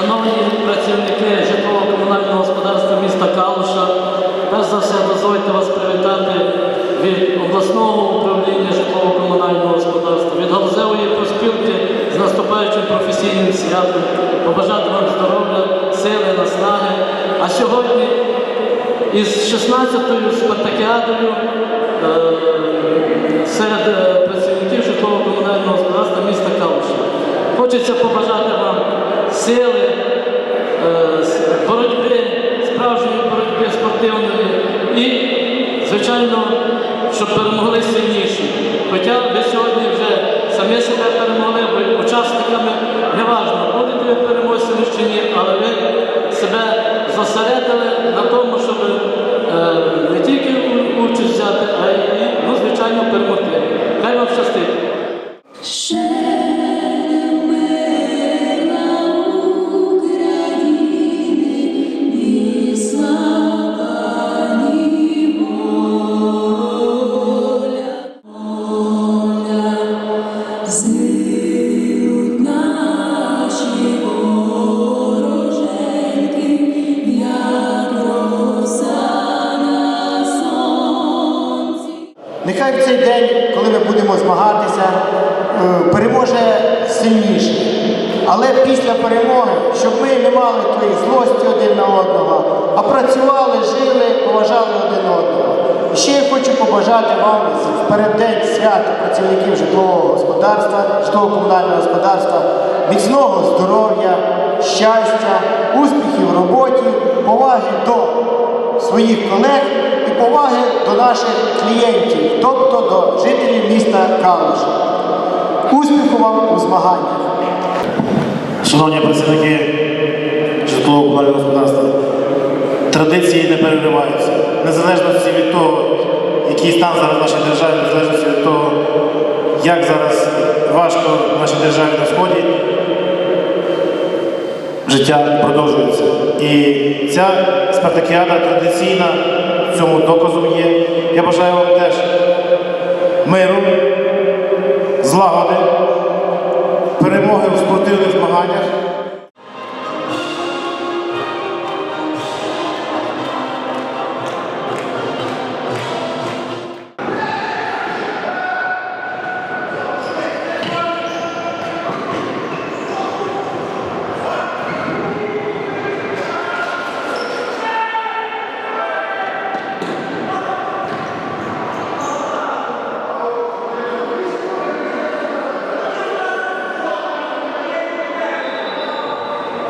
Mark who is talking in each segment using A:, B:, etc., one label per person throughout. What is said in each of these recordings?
A: Шановні працівники житлово-комунального господарства міста Калуша, перш за все дозвольте вас привітати від обласного управління житлово-комунального господарства, від галузевої проспілки з наступаючим професійним святом, побажати вам здоров'я, сили, наснаги. А сьогодні із 16-ю спартакіадою е, серед е, працівників житлово-комунального господарства міста Калуша. Хочеться побажати вам сили, е, боротьби, справжньої боротьби спортивної і, звичайно, щоб перемогли сильніші. Хоча ви сьогодні вже самі себе перемогли, ви учасниками, неважно, будете ви переможцями чи ні, але ви себе зосередили на тому, щоб е, не тільки
B: Нехай в цей день, коли ми будемо змагатися, е, переможе сильніший. Але після перемоги, щоб ми не мали тої злості один на одного, а працювали, жили, поважали один одного. І ще я хочу побажати вам в переддень свята працівників житлового господарства, житлово-комунального господарства, міцного здоров'я, щастя, успіхів в роботі, поваги до своїх колег поваги до наших клієнтів, тобто до жителів міста Калуша. Успіху вам у змаганнях!
C: Шановні працівники житлово-комунального господарства, традиції не перериваються. Незалежно від того, який стан зараз в нашій державі, незалежно від того, як зараз важко в нашій державі на сході, життя продовжується. І ця спартакіада традиційна цьому доказом є. Я бажаю вам теж миру, злагоди, перемоги у спортивних змаганнях.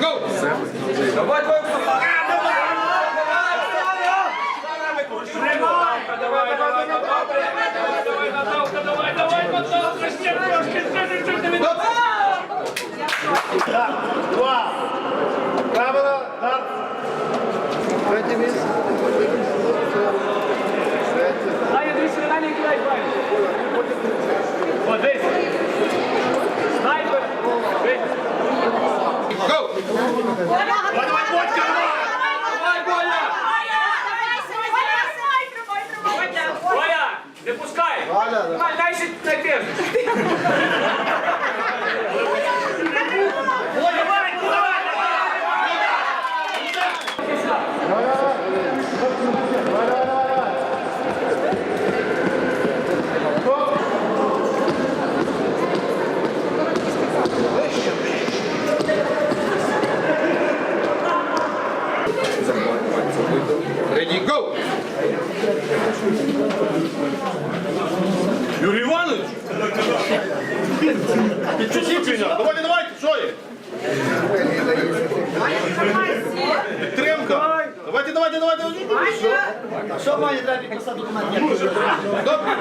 D: Go. Seven. Ready, go!
C: Юрій Іванович? Підчуплення. Давайте, давайте, що є? Підтримка. Давайте, давайте, давайте.
B: Що має треба підписати документ?
C: Добре.